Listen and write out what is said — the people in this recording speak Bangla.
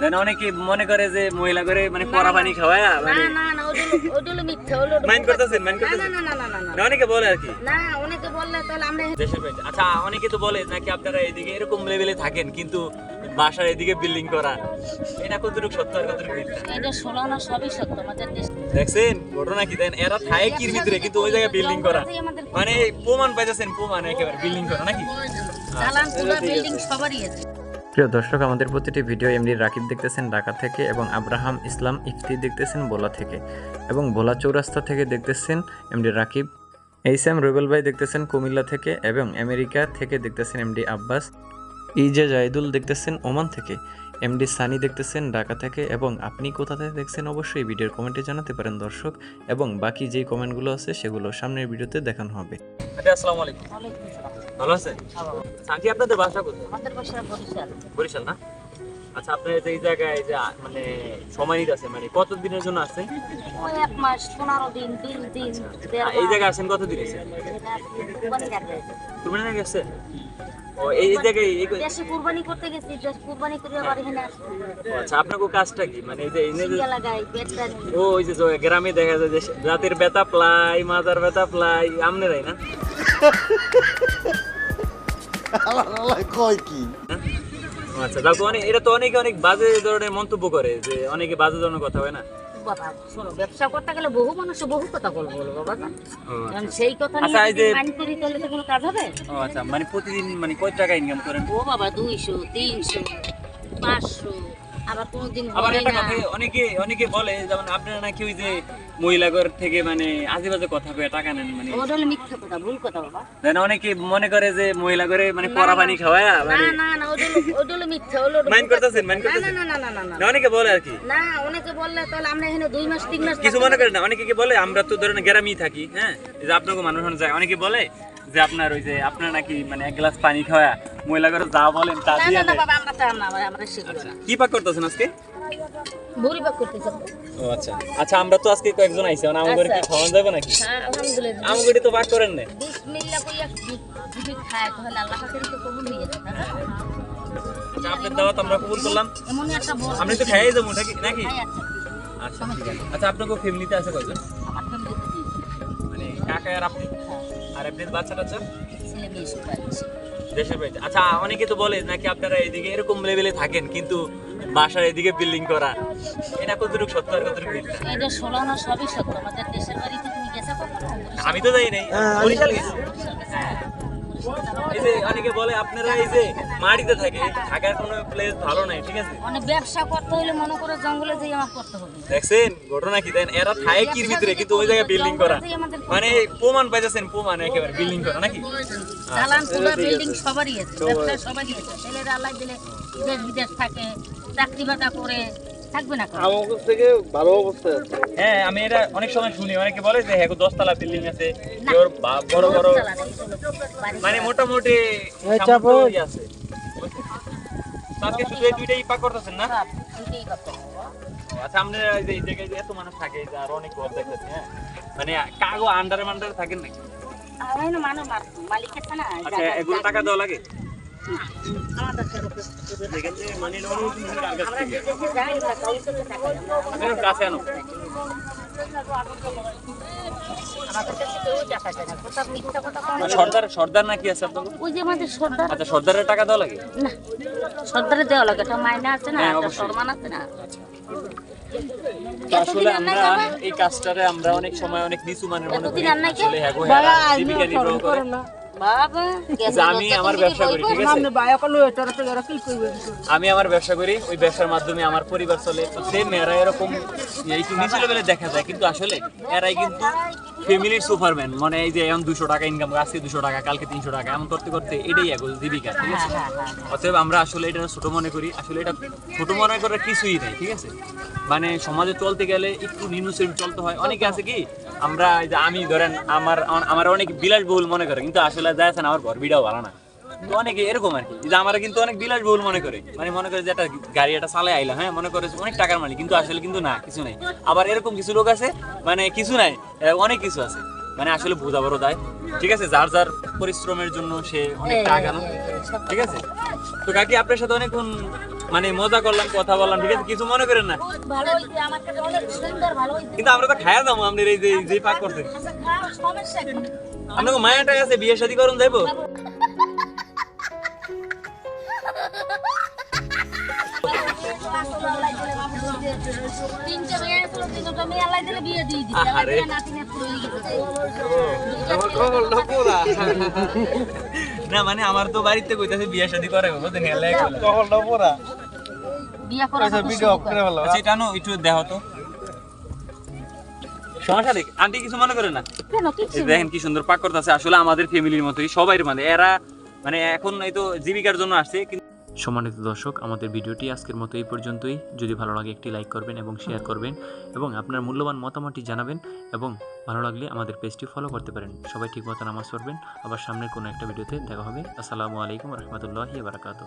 দেন অনেকে মনে করে যে মহিলা করে মানে পরা পানি খাওয়ায় মানে না না হলো মিথ্যা মাইন্ড করতেছেন করতেছেন? না না না না অনেকে বলে আর কি। না অনেকে বললে তাহলে আমরা বাড়িতে আচ্ছা অনেকে তো বলে নাকি আপনারা এদিকে এরকম লেভেলে থাকেন কিন্তু বাসার এদিকে বিল্ডিং করা এটা কতটুকু সত্য আর কতটুকু এটা শোনো না সবই সত্য আমাদের দেশ দেখছেন ঘটনা কি? দেন এরা থাকে কির ভিতরে কিন্তু ওই জায়গায় বিল্ডিং করা। মানে প্রমাণ পাইতেছেন প্রমাণ একেবারে বিল্ডিং করা নাকি? বিল্ডিং সবারই আছে। প্রিয় দর্শক আমাদের প্রতিটি ভিডিও এমডি রাকিব দেখতেছেন ঢাকা থেকে এবং আব্রাহাম ইসলাম ইফতি দেখতেছেন ভোলা থেকে এবং ভোলা চৌরাস্তা থেকে দেখতেছেন MD Rakib H M Rubel ভাই দেখতেছেন কুমিল্লা থেকে এবং আমেরিকা থেকে দেখতেছেন এমডি আব্বাস ইজে জাহিদুল দেখতেছেন ওমান থেকে এমডি সানি দেখতেছেন ঢাকা থেকে এবং আপনি কোথা থেকে দেখছেন অবশ্যই ভিডিওর কমেন্টে জানাতে পারেন দর্শক এবং বাকি যেই কমেন্টগুলো আছে সেগুলো সামনের ভিডিওতে দেখানো হবে আসসালামু আলাইকুম ওয়ালাইকুম আসসালাম। ভালো আছেন? আন্টি আপনাদের বাসা কোথায়? আমাদের বাসা বরিশাল। বরিশাল না? আচ্ছা আপনার যে এই জায়গায় যে মানে সময় আছে মানে কত দিনের জন্য আসছেন এক মাস পনেরো দিন বিশ দিন এই জায়গায় আসেন কত দিন এসে কুরবানি কাটবে। তুমি ও এই জায়গায় দেশে কুরবানি করতে গেছি দেশ কুরবানি করে আবার এখানে আচ্ছা আপনার কাজটা কি? মানে এই যে। ও ওই যে গ্রামে দেখা যায় যে রাতের বেতা প্লাই মাজার বেতা প্লাই আমনেরাই না? কয় কি আচ্ছা দেখো অনেক এটা তো অনেকে অনেক বাজে ধরনের মন্তব্য করে যে অনেকে বাজে ধরনের কথা হয় না। বাবা শোনো ব্যবসা করতে গেলে বহু মানুষ বহু কথা বলব বাবা। কারণ সেই কথা আচ্ছা, নিয়ে এই যে- যদি মাইন্ড করি তাহলে তো কোনো কাজ হবে? ও আচ্ছা মানে প্রতিদিন মানে কয় টাকা ইনকাম করেন? ও বাবা দুইশো তিনশো পাঁচশো আবার কোনোদিন আবার একটা কথা অনেকে অনেকে বলে যেমন আপনারা নাকি ওই যে মহিলাগর থেকে মানে আজে বাজে কথা কয়ে টাকা নেন মানে ওটা হলো মিথ্যা কথা ভুল কথা বাবা। দেন অনেকে মনে করে যে মহিলা করে মানে পরা পানি খাওয়ায় না মানে না না ওটা ওটা হলো মিথ্যা হলো মাইন্ড করতেছেন মাইন্ড না না করতেছেন? না না না না না। না, অনেকে বলে আর কি। না অনেকে বললে তাহলে আমরা এখানে দুই মাস তিন মাস কিছু মনে করেন না অনেকে কি বলে আমরা তো ধরেন গ্রামেই থাকি হ্যাঁ? যে আপনাকে মানুষ মানুষ যায় অনেকে বলে যে আপনার ওই যে আপনার নাকি মানে এক গ্লাস পানি খাওয়া মহিলা করে যা বলেন তা দিয়ে না না বাবা আমরা তা না আমরা সেগুলো না। কি পাক করতেছেন আজকে? ভুরি বাক করতেছে। ও আচ্ছা। আচ্ছা আমরা তো আজকে কয়েকজন আইছি মানে আমাদের কি আচ্ছা। খাওয়ান যাবে নাকি? হ্যাঁ আলহামদুলিল্লাহ। আমাদের তো পাক করেন না বিসমিল্লাহ কইয়া যদি খায় তাহলে আল্লাহ কাছে তো কবুল হয়ে যাবে না? আচ্ছা আপনার দাওয়াত আমরা কবুল করলাম। এমনই একটা বড় আপনি তো খাইয়ে যাব নাকি? নাকি? খাই আচ্ছা ঠিক আছে। আচ্ছা আপনাকে ফ্যামিলিতে আছে কয়জন? আমার ফ্যামিলিতে মানে কাকা আর আপনি? আর আপনার বাচ্চা টাচ্চা ছেলে মেয়ে সবাই আছে। দেশের বাড়িতে। আচ্ছা অনেকে তো বলে নাকি আপনারা এদিকে এরকম লেভেলে থাকেন কিন্তু বাসার এদিকে বিল্ডিং করা এটা কতটুকু সত্য আর কতটুকু মিথ্যা? এটা শোনো সবই সত্য। আমাদের দেশের বাড়িতে তুমি গেছো আমি তো যাই নাই। বরিশাল গেছি। এই যে অনেকে বলে আপনারা এই যে মাটিতে থাকে থাকার কোনো প্লেস ভালো নাই। ঠিক আছে? মানে ব্যবসা করতে হলে মনে করে জঙ্গলে যেয়ে আমার করতে হবে। দেখছেন ঘটনা কি? দেন এরা থাকে কির ভিতরে কিন্তু ওই জায়গায় বিল্ডিং করা। মানে প্রমাণ পাইতেছেন প্রমাণ একেবারে বিল্ডিং করা নাকি? আচ্ছা, পুরো ঠিক আছে। বিল্ডিং সবারই আছে ব্যবসা সবারই আছে। ছেলেরা আল্লাহ দিলে দেশ বিদেশ থাকে চাকরি বাটা করে থাকবে না কেন? আমাদের থেকে ভালো অবস্থায় আছে। হ্যাঁ আমি এটা অনেক সময় শুনি অনেকে বলে যে হ্যাঁ দশতলা বিল্ডিং আছে না। বা- বড় বড় মানে মোটামুটি আছে। আজকে শুধু এই দুইটাই পাক করতেছেন না? হবে। আচ্ছা আপনারা এই যে জায়গায় এত মানুষ থাকে যে আর অনেক ঘর দেখতেছি হ্যাঁ? মানে কাগো আন্ডারে মান্ডারে থাকেন নাকি? না মালিক আছে না আচ্ছা এগুলো টাকা দেওয়া লাগে? আমরা সর্দার সর্দার নাকি আছে আপনাদের ওই যে আমাদের সর্দার। আচ্ছা সর্দারের টাকা দেওয়া লাগে? না সর্দারে দেওয়া লাগে। মাইনা আছে না হ্যাঁ, সম্মান আছে না। আসলে আমরা এই কাজটারে আমরা অনেক সময় অনেক নিচু মানের মনে করি? আসলে হ্যাঁ হ্যাঁ, জীবিকা নির্বাহ করে। আমি আমার ব্যবসা করি ঠিক আছে? আমি আমার ব্যবসা করি ওই ব্যবসার মাধ্যমে আমার পরিবার চলে। তো সেম এরা এরকম একটু লেভেলে দেখা যায় কিন্তু আসলে এরাই কিন্তু ফ্যামিলির সুপারম্যান মানে এই যে এখন দুশো টাকা ইনকাম আজকে দুশো টাকা কালকে তিনশো টাকা এমন করতে করতে এটাই এখন জীবিকা ঠিক আছে? অতএব আমরা আসলে এটা ছোট মনে করি আসলে এটা ছোট মনে করার কিছুই নেই ঠিক আছে? মানে সমাজে চলতে গেলে একটু নিম্ন শ্রেণি চলতে হয়। অনেকে আছে কি আমরা এই যে আমি ধরেন আমার আমার অনেক বিলাসবহুল মনে করে কিন্তু আসলে যাই আছে না আমার ঘর বিড়াও ভালো না। অনেকে এরকম আর কি যে আমরা কিন্তু অনেক বিলাসবহুল মনে করে। মানে মনে করে যে একটা গাড়ি একটা চালাই আইলাম হ্যাঁ? মনে করে অনেক টাকার মালিক কিন্তু আসলে কিন্তু না কিছু নাই। আবার এরকম কিছু লোক আছে মানে কিছু নাই অনেক কিছু আছে। মানে আসলে বোঝা বড় দায়। ঠিক আছে? যার যার পরিশ্রমের জন্য সে অনেক টাকা না। ঠিক আছে? তো কাকি আপনার সাথে অনেকক্ষণ মানে মজা করলাম কথা বললাম ঠিক আছে? কিছু মনে করেন না? কিন্তু আমরা তো খায়া যাব আপনার এই যে পাক করছেন আচ্ছা আপনাকে মায়াটা আছে বিয়ে শাদী করুন যাইবো? না মানে আমার তো বাড়িতে কইতাছে বিয়ে শাদী করে হেলে করা আচ্ছা ভিডিও অফ করে ফেলো। আচ্ছা এটা একটু দেখো তো। সমস্যা নেই আন্টি কিছু মনে করে না? কেন কিছু এই দেখেন কি সুন্দর পাক করতেছে আসলে আমাদের ফ্যামিলির মতোই সবাই মানে এরা মানে এখন এই তো জীবিকার জন্য আসছে সম্মানিত দর্শক আমাদের ভিডিওটি আজকের মতো এই পর্যন্তই। যদি ভালো লাগে একটি লাইক করবেন এবং শেয়ার করবেন এবং আপনার মূল্যবান মতামতটি জানাবেন এবং ভালো লাগলে আমাদের পেজটি ফলো করতে পারেন। সবাই ঠিক মতো নামাজ পড়বেন। আবার সামনের কোনো একটা ভিডিওতে দেখা হবে। আসসালামু আলাইকুম রহমতুল্লাহি বারাকাতু